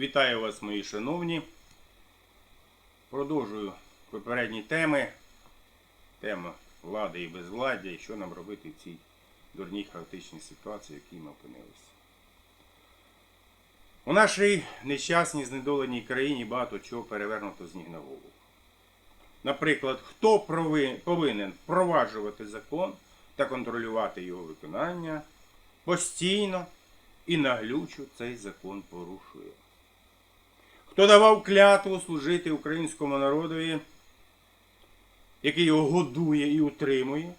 Вітаю вас, мої шановні. Продовжую попередні теми. Тема влади і безвладдя, і що нам робити в цій дурній хаотичній ситуації, в якій ми опинилися. У нашій нещасній знедоленій країні багато чого перевернуто з ніг на голову. Наприклад, хто повинен впроваджувати закон та контролювати його виконання постійно і наглючо цей закон порушує. Хто давав клятву служити українському народові, який його годує і утримує,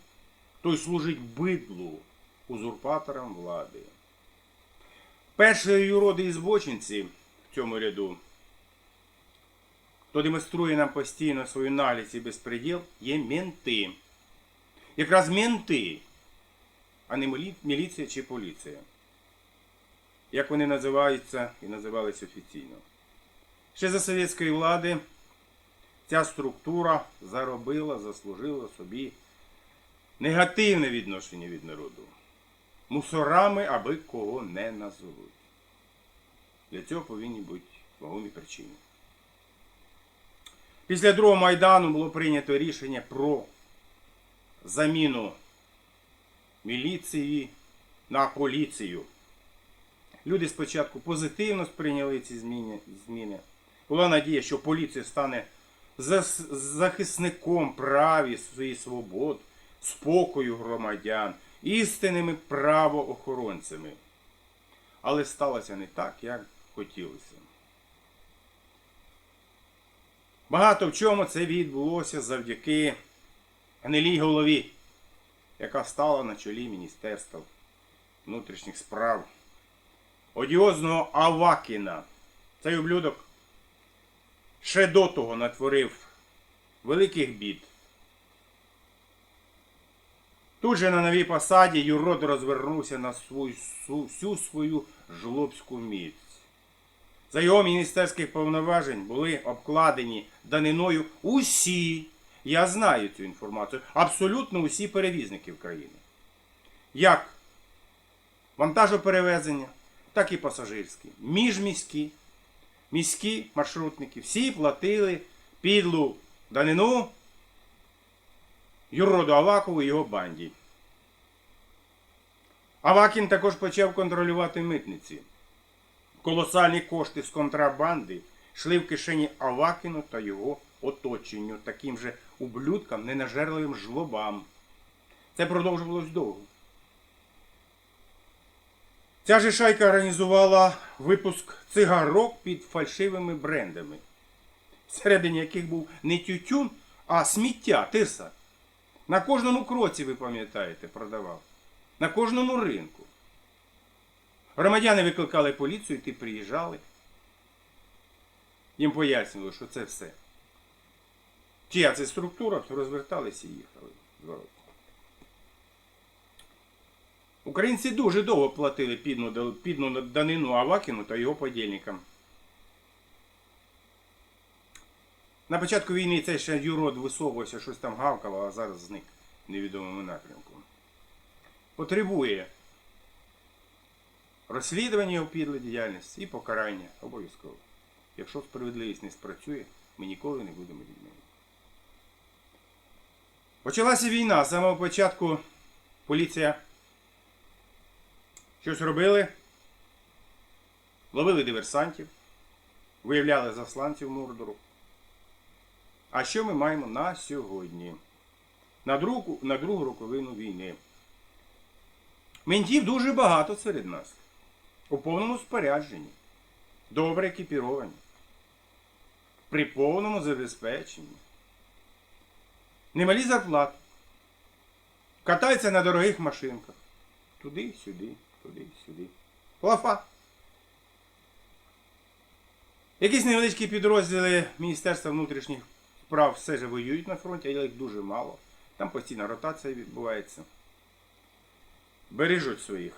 той служить бидлу узурпаторам влади. Перші юроди і збочинці в цьому ряду, хто демонструє нам постійно свою наглість і безпреділ, є менти. Якраз менти, а не мілі- міліція чи поліція. Як вони називаються і називались офіційно. Ще за совєтської влади ця структура заробила, заслужила собі негативне відношення від народу. Мусорами, аби кого не назовуть. Для цього повинні бути вагомі причини. Після другого Майдану було прийнято рішення про заміну міліції на поліцію. Люди спочатку позитивно сприйняли ці зміни. Була надія, що поліція стане захисником прав і свобод, спокою громадян, істинними правоохоронцями. Але сталося не так, як хотілося. Багато в чому це відбулося завдяки гнилій голові, яка стала на чолі Міністерства внутрішніх справ одіозного Авакіна. Цей ублюдок ще до того натворив великих бід. Тут же на новій посаді Юрод розвернувся на свою, всю свою жлобську міць. За його міністерських повноважень були обкладені даниною усі, я знаю цю інформацію, абсолютно усі перевізники в країні. Як вантажоперевезення, так і пасажирські, міжміські, міські маршрутники. Всі платили підлу данину Юроду Авакову і його банді. Авакін також почав контролювати митниці. Колосальні кошти з контрабанди йшли в кишені Авакіну та його оточенню, таким же ублюдкам, ненажерливим жлобам. Це продовжувалось довго. Ця же шайка організувала випуск цигарок під фальшивими брендами, всередині яких був не тютюн, а сміття, тирса. На кожному кроці, ви пам'ятаєте, продавав. На кожному ринку. Громадяни викликали поліцію, ті приїжджали. Їм пояснювали, що це все. Чия це структура, розверталися і їхали. Українці дуже довго платили підну, підну данину Авакіну та його подільникам. На початку війни цей ще юрод висовувався, щось там гавкало, а зараз зник в невідомому напрямку. Потребує розслідування його підлої діяльності і покарання обов'язково. Якщо справедливість не спрацює, ми ніколи не будемо людьми. Почалася війна. З самого початку поліція щось робили, ловили диверсантів, виявляли засланців Мордору. А що ми маємо на сьогодні? На другу, на другу роковину війни. Ментів дуже багато серед нас. У повному спорядженні. Добре екіпіровані. При повному забезпеченні. Немалі зарплати. Катаються на дорогих машинках. Туди, сюди, туди, сюди. Лафа. Якісь невеличкі підрозділи Міністерства внутрішніх справ все ж воюють на фронті, але їх дуже мало. Там постійна ротація відбувається. Бережуть своїх.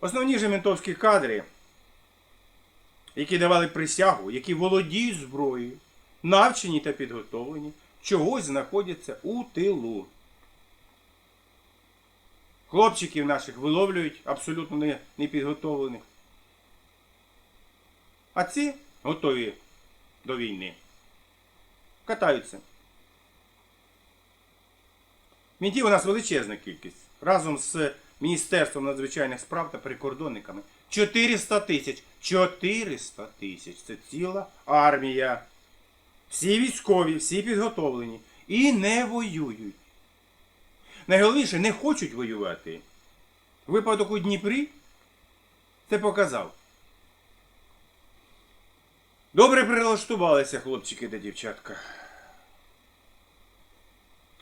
Основні же ментовські кадри, які давали присягу, які володіють зброєю, навчені та підготовлені, чогось знаходяться у тилу. Хлопчиків наших виловлюють абсолютно непідготовлених. А ці готові до війни. Катаються. Мінтів у нас величезна кількість. Разом з Міністерством надзвичайних справ та прикордонниками. 400 тисяч. 400 тисяч. Це ціла армія. Всі військові, всі підготовлені. І не воюють. Найголовніше, не хочуть воювати. Випадок у Дніпрі це показав. Добре прилаштувалися хлопчики та дівчатка.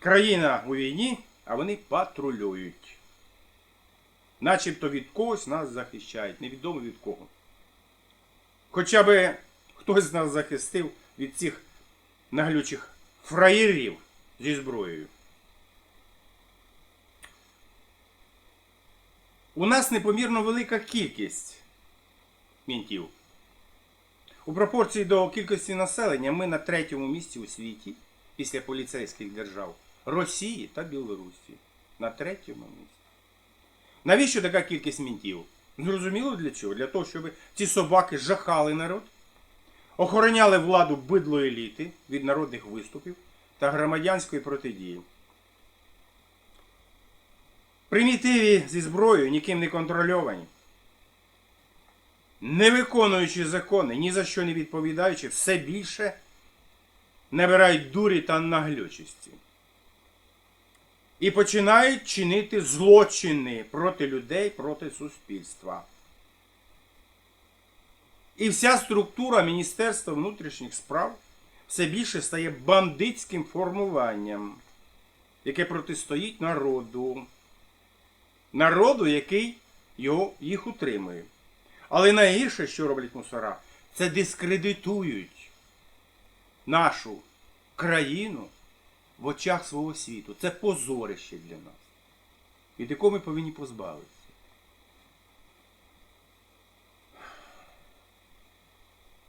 Країна у війні, а вони патрулюють. Начебто від когось нас захищають, невідомо від кого. Хоча би хтось з нас захистив від цих наглючих фраєрів зі зброєю. У нас непомірно велика кількість мінтів. У пропорції до кількості населення ми на третьому місці у світі після поліцейських держав Росії та Білорусі. На третьому місці. Навіщо така кількість мінтів? Зрозуміло для чого? Для того, щоб ці собаки жахали народ, охороняли владу бидло еліти від народних виступів та громадянської протидії. Примітиві зі зброєю, ніким не контрольовані, не виконуючи закони, ні за що не відповідаючи, все більше набирають дурі та наглючості. І починають чинити злочини проти людей, проти суспільства. І вся структура Міністерства внутрішніх справ все більше стає бандитським формуванням, яке протистоїть народу. Народу, який його, їх утримує. Але найгірше, що роблять мусора, це дискредитують нашу країну в очах свого світу. Це позорище для нас, від якого ми повинні позбавитися.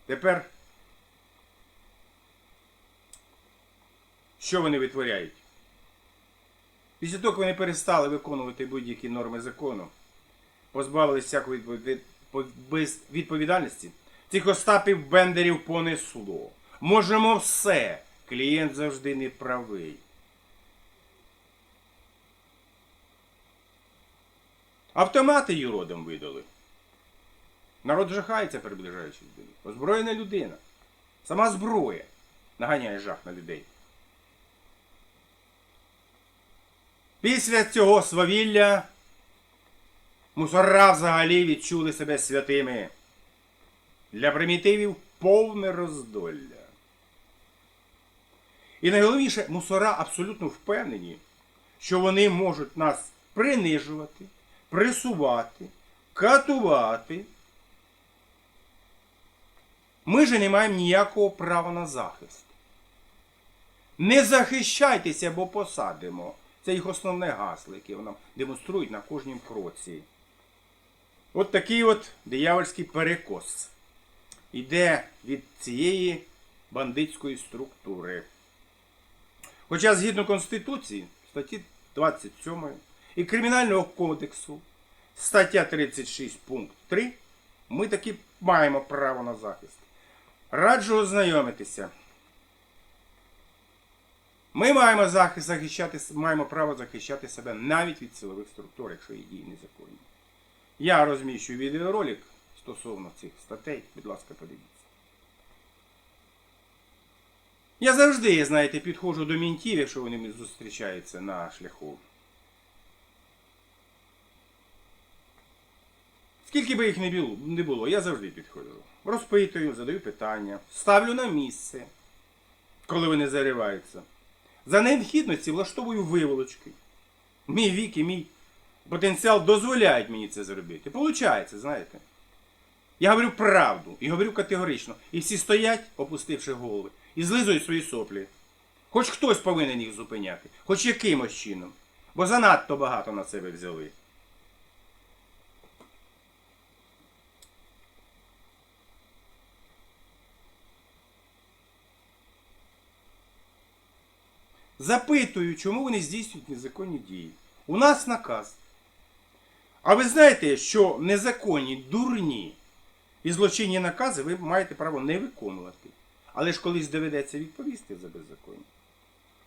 Тепер, що вони витворяють? Після того, як вони перестали виконувати будь-які норми закону, позбавилися всякої відповідальності, цих Остапів Бендерів понесло. Можемо все. Клієнт завжди не правий. Автомати юродам видали. Народ жахається, приближаючись до них. Озброєна людина. Сама зброя наганяє жах на людей. Після цього свавілля мусора взагалі відчули себе святими. Для примітивів повне роздолля. І найголовніше, мусора абсолютно впевнені, що вони можуть нас принижувати, присувати, катувати. Ми же не маємо ніякого права на захист. Не захищайтеся, бо посадимо. Це їх основне гасло, яке нам демонструють на кожнім кроці. От такий от диявольський перекос йде від цієї бандитської структури. Хоча згідно Конституції, статті 27 і Кримінального кодексу, стаття 36 пункт 3, ми таки маємо право на захист. Раджу ознайомитися. Ми маємо захист захищати, маємо право захищати себе навіть від силових структур, якщо є дії незаконні. Я розміщую відеоролик стосовно цих статей. Будь ласка, подивіться. Я завжди, знаєте, підходжу до мінтів, якщо вони зустрічаються на шляху. Скільки би їх не було, я завжди підходжу. Розпитую, задаю питання, ставлю на місце, коли вони зариваються. За необхідності влаштовую виволочки. Мій вік і мій потенціал дозволяють мені це зробити. Получається, знаєте. Я говорю правду і говорю категорично. І всі стоять, опустивши голови, і злизують свої соплі. Хоч хтось повинен їх зупиняти, хоч якимось чином. Бо занадто багато на себе взяли. Запитую, чому вони здійснюють незаконні дії. У нас наказ А ви знаєте, що незаконні, дурні і злочинні накази ви маєте право не виконувати. Але ж колись доведеться відповісти за беззаконня.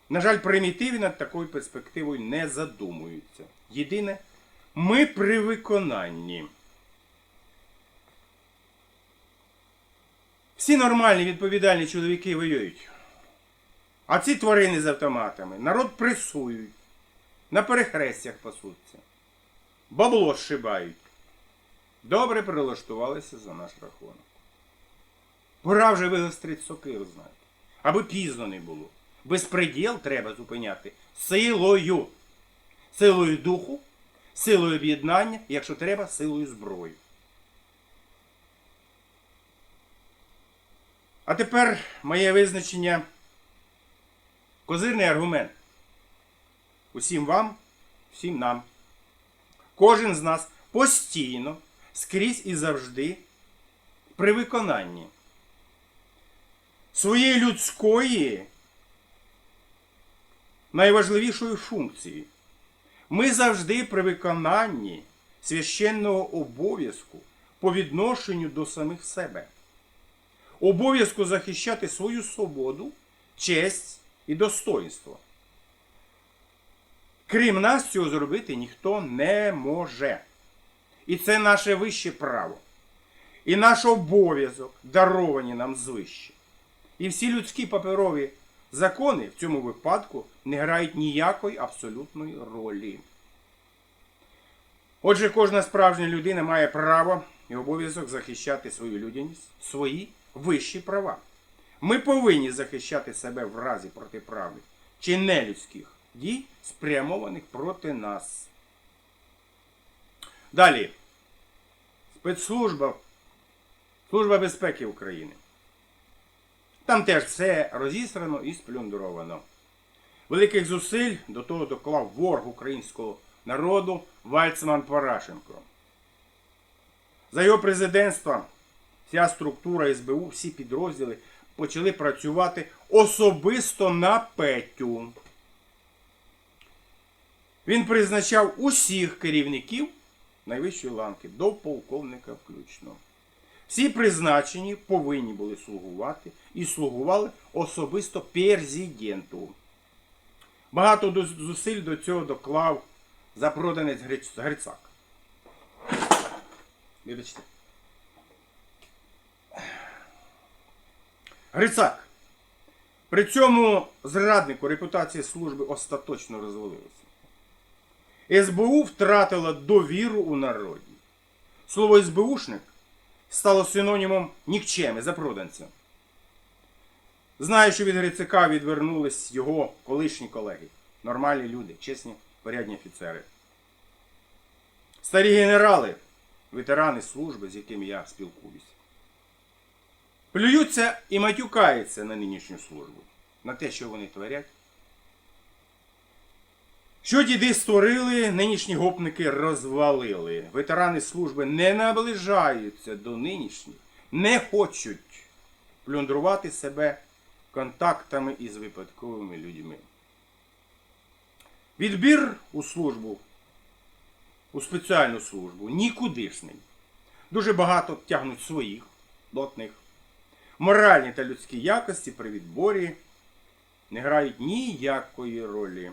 На жаль, примітиві над такою перспективою не задумуються. Єдине, ми при виконанні. Всі нормальні відповідальні чоловіки воюють. А ці тварини з автоматами народ пресують, на перехрестях пасуться, бабло зшибають. Добре прилаштувалися за наш рахунок. Пора вже вигострити сокиру, знаєте. Аби пізно не було. Безпреділ треба зупиняти силою. Силою духу, силою об'єднання, якщо треба, силою зброї. А тепер моє визначення козирний аргумент. Усім вам, всім нам. Кожен з нас постійно, скрізь і завжди при виконанні своєї людської найважливішої функції. Ми завжди при виконанні священного обов'язку по відношенню до самих себе. Обов'язку захищати свою свободу, честь і достоинство. Крім нас, цього зробити ніхто не може. І це наше вище право. І наш обов'язок, даровані нам звище. І всі людські паперові закони в цьому випадку не грають ніякої абсолютної ролі. Отже, кожна справжня людина має право і обов'язок захищати свою людяність, свої вищі права. Ми повинні захищати себе в разі протиправних чи нелюдських дій, спрямованих проти нас. Далі. Спецслужба, Служба безпеки України. Там теж все розісрано і сплюндровано. Великих зусиль до того доклав ворог українського народу Вальцман Парашенко. За його президентства вся структура СБУ, всі підрозділи почали працювати особисто на Петю. Він призначав усіх керівників найвищої ланки до полковника включно. Всі призначені повинні були слугувати і слугували особисто президенту. Багато зусиль до цього доклав запроданець Грицак. Вибачте. Грицак. При цьому зраднику репутація служби остаточно розвалилася. СБУ втратила довіру у народі. Слово СБУшник стало синонімом нікчеми, запроданця. Знаю, що від Грицака відвернулись його колишні колеги. Нормальні люди, чесні, порядні офіцери. Старі генерали, ветерани служби, з якими я спілкуюся. Плюються і матюкаються на нинішню службу, на те, що вони творять. Що діди створили, нинішні гопники розвалили. Ветерани служби не наближаються до нинішніх, не хочуть плюндрувати себе контактами із випадковими людьми. Відбір у службу, у спеціальну службу нікудишний. Дуже багато тягнуть своїх дотних. Моральні та людські якості при відборі не грають ніякої ролі.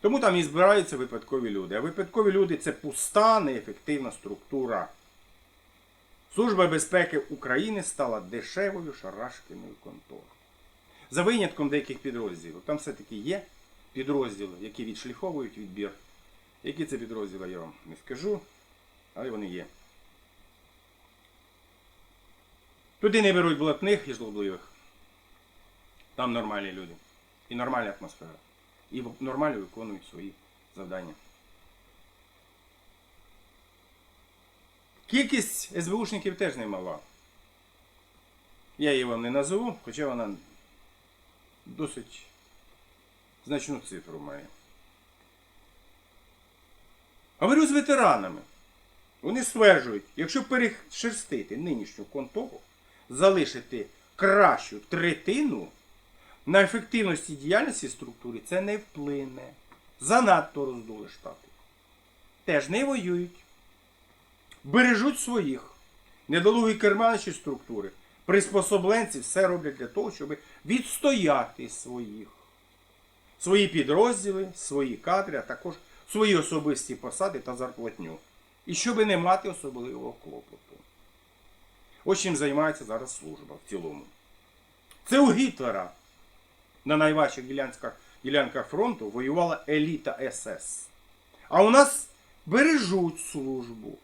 Тому там і збираються випадкові люди. А випадкові люди це пуста, неефективна структура. Служба безпеки України стала дешевою шарашкиною конторою. За винятком деяких підрозділів. Там все-таки є підрозділи, які відшліфовують відбір. Які це підрозділи, я вам не скажу, але вони є. Туди не беруть блатних і жлобливих. Там нормальні люди. І нормальна атмосфера. І нормально виконують свої завдання. Кількість СБУшників теж немала. Я її вам не назову, хоча вона досить значну цифру має. Говорю з ветеранами. Вони стверджують, якщо перешерстити нинішню контору, залишити кращу третину, на ефективності діяльності структури це не вплине. Занадто роздули штати. теж не воюють. Бережуть своїх. Недолугі керманичі структури. Приспособленці все роблять для того, щоб відстояти своїх. Свої підрозділи, свої кадри, а також свої особисті посади та зарплатню. І щоб не мати особливого клопоту. Ось чим займається зараз служба в цілому. Це у Гітлера на найважчих ділянках, ділянках фронту воювала еліта СС. А у нас бережуть службу.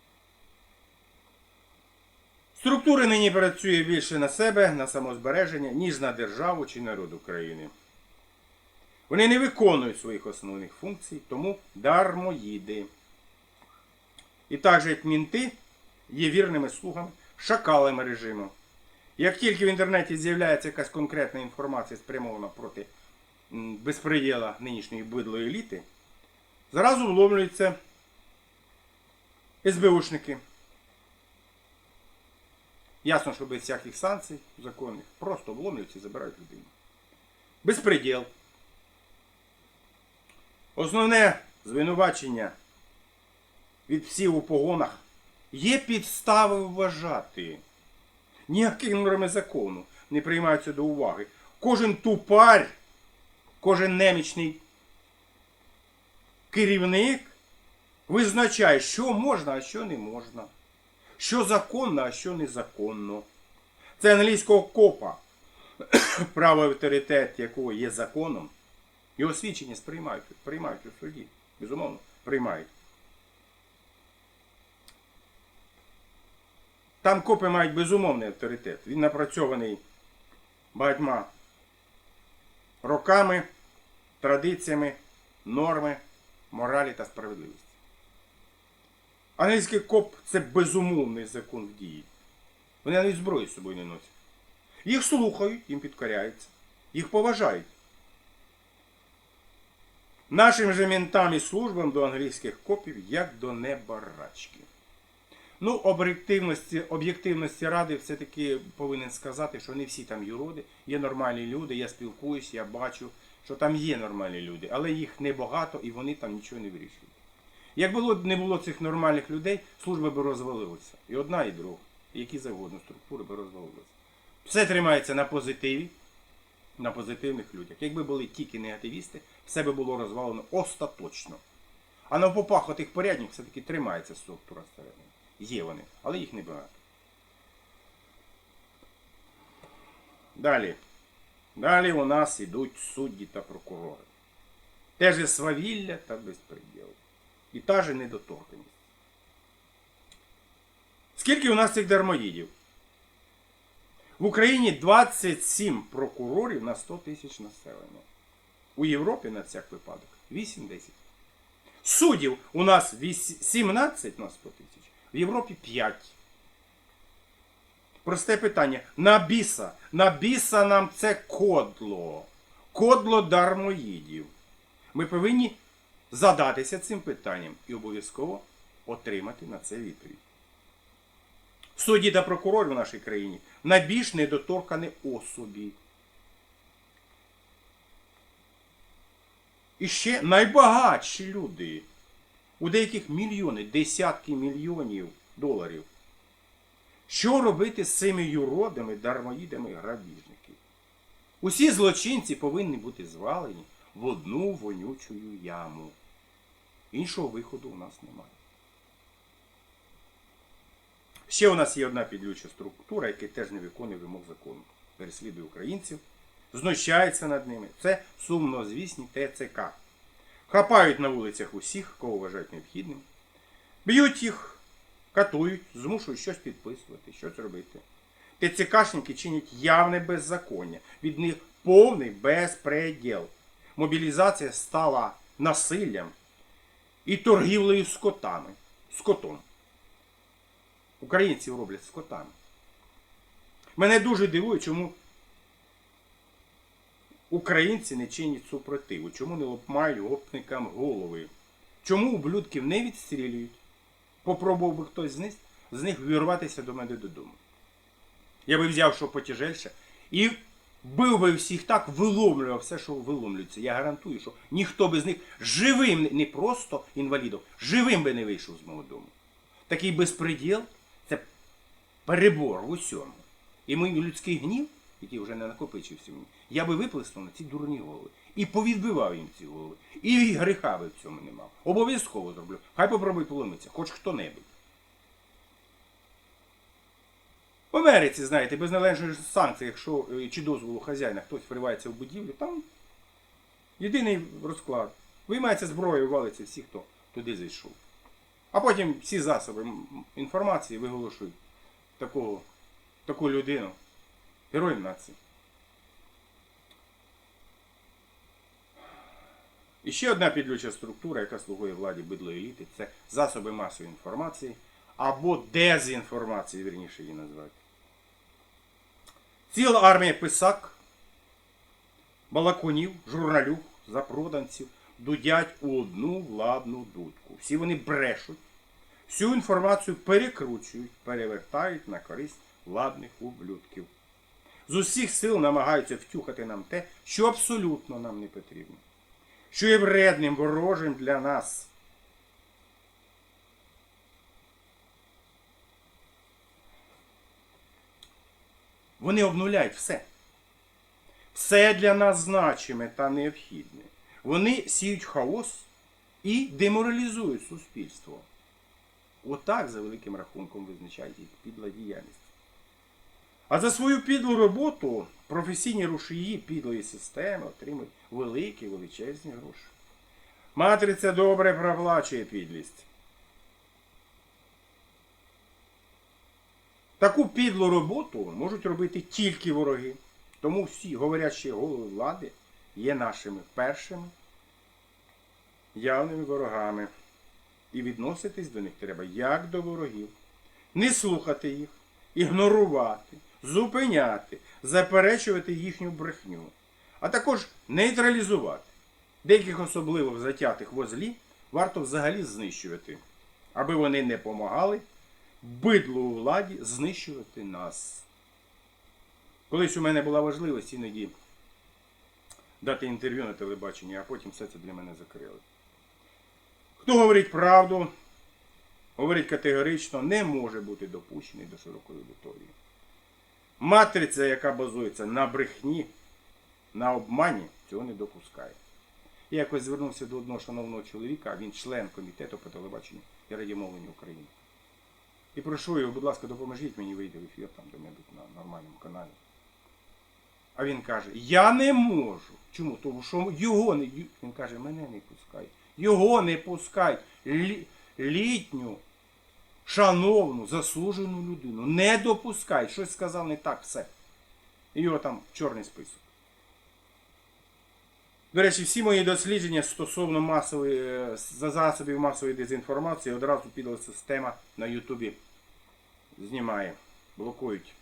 Структури нині працює більше на себе, на самозбереження, ніж на державу чи народ України. Вони не виконують своїх основних функцій, тому дармоїди. І так же, як мінти, є вірними слугами, шакалами режиму. Як тільки в інтернеті з'являється якась конкретна інформація спрямована проти м, безпреділа нинішньої бидлої еліти, зразу вломлюються СБУшники. Ясно, що без всяких санкцій законних просто вломлюються і забирають людину. Безпреділ. Основне звинувачення від всіх у погонах є підстави вважати. Ніякі норми закону не приймаються до уваги. Кожен тупар, кожен немічний керівник визначає, що можна, а що не можна. Що законно, а що незаконно. Це англійського копа, право авторитет якого є законом. Його свідчення сприймають, приймають у суді. Безумовно, приймають. Там копи мають безумовний авторитет. Він напрацьований багатьма роками, традиціями, норми, моралі та справедливості. Англійський коп це безумовний закон в дії. Вони навіть зброї з собою не носять. Їх слухають, їм підкоряються, їх поважають. Нашим же ментам і службам до англійських копів як до небарачки. Ну, об'єктивності, об'єктивності ради все-таки повинен сказати, що не всі там юроди, є нормальні люди, я спілкуюсь, я бачу, що там є нормальні люди, але їх небагато і вони там нічого не вирішують. Як було не було цих нормальних людей, служба би розвалилася. І одна, і друга, які завгодно структури би розвалилися. Все тримається на позитиві, на позитивних людях. Якби були тільки негативісти, все би було розвалено остаточно. А на попах отих порядних все-таки тримається структура всередині. Є вони, але їх небагато. Далі. Далі у нас йдуть судді та прокурори. Те же свавілля та безпреділ. І та же недоторканість. Скільки у нас цих дармоїдів? В Україні 27 прокурорів на 100 тисяч населення. У Європі на всяк випадок 8-10. Суддів у нас 17 на 100 тисяч, в Європі 5. Просте питання. На біса. На біса нам це кодло. Кодло дармоїдів. Ми повинні задатися цим питанням і обов'язково отримати на це відповідь. Судді та прокурори в нашій країні найбільш недоторкані особі. І ще найбагатші люди. У деяких мільйони, десятки мільйонів доларів. Що робити з цими юродами, дармоїдами грабіжників? Усі злочинці повинні бути звалені в одну вонючу яму. Іншого виходу у нас немає. Ще у нас є одна підлюча структура, яка теж не виконує вимог закону. Переслідує українців, знущається над ними. Це сумнозвісні ТЦК. Хапають на вулицях усіх, кого вважають необхідним. Б'ють їх, катують, змушують щось підписувати, щось робити. ТЦКшники чинять явне беззаконня. Від них повний безпреділ. Мобілізація стала насиллям і торгівлею з котами. Українців роблять з котами. Мене дуже дивує, чому українці не чинять супротиву, чому не лопмають гопникам голови. Чому ублюдків не відстрілюють? Попробував би хтось з них, з них вірватися до мене додому. Я би взяв що потяжельше і бив би всіх так, виломлював все, що виломлюється. Я гарантую, що ніхто без них живим, не просто інвалідом, живим би не вийшов з мого дому. Такий безпреділ це перебор в усьому. І мій людський гнів, який вже не накопичився мені, я би виплеснув на ці дурні голови. І повідбивав їм ці голови. І гріха би в цьому не мав. Обов'язково зроблю. Хай попробуй поломитися, хоч хто-небудь. В Америці, знаєте, без належної санкції, якщо е, чи дозволу хазяїна хтось вривається в будівлю, там єдиний розклад. Виймається зброя, валиться всі, хто туди зайшов. А потім всі засоби інформації виголошують такого, таку людину героєм нації. І ще одна підлюча структура, яка слугує владі бидлої еліти, це засоби масової інформації або дезінформації, вірніше її назвати. Ціла армія писак, балакунів, журналюг, запроданців дудять у одну владну дудку. Всі вони брешуть, всю інформацію перекручують, перевертають на користь владних ублюдків. З усіх сил намагаються втюхати нам те, що абсолютно нам не потрібно, що є вредним, ворожим для нас. Вони обнуляють все. Все для нас значиме та необхідне. Вони сіють хаос і деморалізують суспільство. Отак, за великим рахунком, визначають їх підла діяльність. А за свою підлу роботу професійні рушії підлої системи отримують великі величезні гроші. Матриця добре проплачує підлість. Таку підлу роботу можуть робити тільки вороги. Тому всі говорячі голови влади є нашими першими явними ворогами. І відноситись до них треба як до ворогів. Не слухати їх, ігнорувати, зупиняти, заперечувати їхню брехню, а також нейтралізувати. Деяких особливо затятих во злі варто взагалі знищувати, аби вони не помагали бидлу у владі знищувати нас. Колись у мене була можливість іноді дати інтерв'ю на телебаченні, а потім все це для мене закрили. Хто говорить правду, говорить категорично, не може бути допущений до широкої аудиторії. Матриця, яка базується на брехні, на обмані, цього не допускає. Я якось звернувся до одного шановного чоловіка, він член комітету по телебаченню і радіомовленню України. І прошу його, будь ласка, допоможіть мені вийти в ефір там де-небудь на нормальному каналі. А він каже, я не можу. Чому? Тому що його не. Він каже, мене не пускають. Його не пускають. Літню, шановну, заслужену людину. Не допускають. Щось сказав не так, все. І його там чорний список. До речі, всі мої дослідження стосовно масової, е, за засобів масової дезінформації одразу підла система на Ютубі знімає, блокують.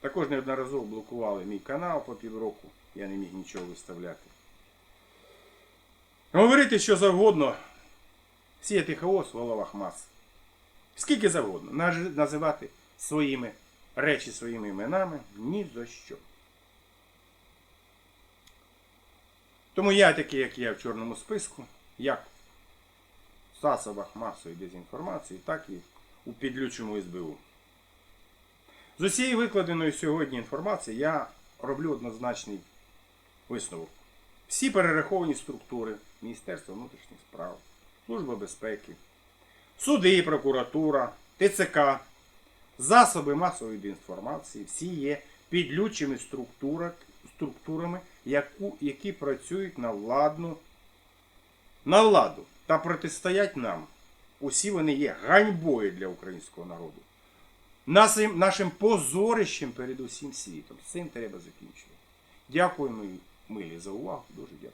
Також неодноразово блокували мій канал по півроку, я не міг нічого виставляти. Говорити що завгодно, сіяти хаос в головах мас. Скільки завгодно. Називати своїми речі своїми іменами ні за що. Тому я такий, як я в чорному списку, як в засобах масової дезінформації, так і у підлючому СБУ. З усієї викладеної сьогодні інформації я роблю однозначний висновок. Всі перераховані структури Міністерства внутрішніх справ, Служба безпеки, суди, прокуратура, ТЦК, засоби масової інформації, всі є підлючими структура- структурами, яку, які працюють на владну, на владу та протистоять нам. Усі вони є ганьбою для українського народу. Нашим, нашим позорищем перед усім світом. З цим треба закінчувати. Дякую, милі, за увагу. Дуже дякую.